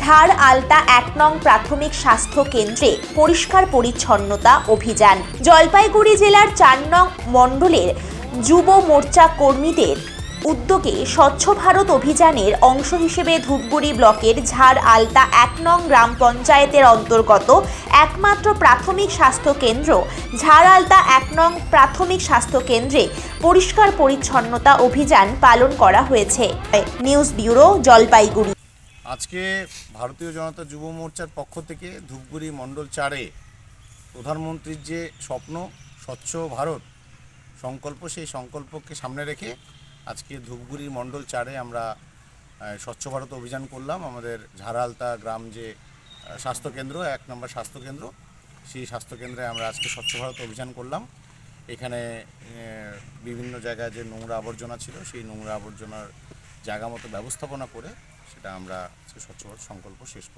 ঝাড় আলতা এক নং প্রাথমিক স্বাস্থ্য কেন্দ্রে পরিষ্কার পরিচ্ছন্নতা অভিযান। জলপাইগুড়ি জেলার চার নং মণ্ডলের যুব মোর্চা কর্মীদের উদ্যোগে স্বচ্ছ ভারত অভিযানের অংশ হিসেবে ধূপগুড়ি ব্লকের ঝাড় আলতা এক নং গ্রাম পঞ্চায়েতের অন্তর্গত একমাত্র প্রাথমিক স্বাস্থ্য কেন্দ্র। ঝাড় আলতা এক নং প্রাথমিক স্বাস্থ্য কেন্দ্রে পরিষ্কার পরিচ্ছন্নতা অভিযান পালন করা হয়েছে। News bureau Jalpaiguri. আজকে ভারতীয় জনতা যুব মোর্চার পক্ষ থেকে ধূপগুড়ি মণ্ডল চারে প্রধানমন্ত্রীর যে স্বপ্ন, স্বচ্ছ ভারত সংকল্প, সেই সংকল্পকে সামনে রেখে আজকে ধূপগুড়ি মণ্ডল চারে আমরা স্বচ্ছ ভারত অভিযান করলাম। আমাদের ঝাড়ালতা গ্রাম যে স্বাস্থ্যকেন্দ্র, এক নম্বর স্বাস্থ্যকেন্দ্র, সেই স্বাস্থ্যকেন্দ্রে আমরা আজকে স্বচ্ছ ভারত অভিযান করলাম। এখানে বিভিন্ন জায়গায় যে নোংরা আবর্জনা ছিল, সেই নোংরা আবর্জনার জায়গা মতো ব্যবস্থাপনা করে সেটা আমরা স্বচ্ছ ভারত সংকল্প শেষ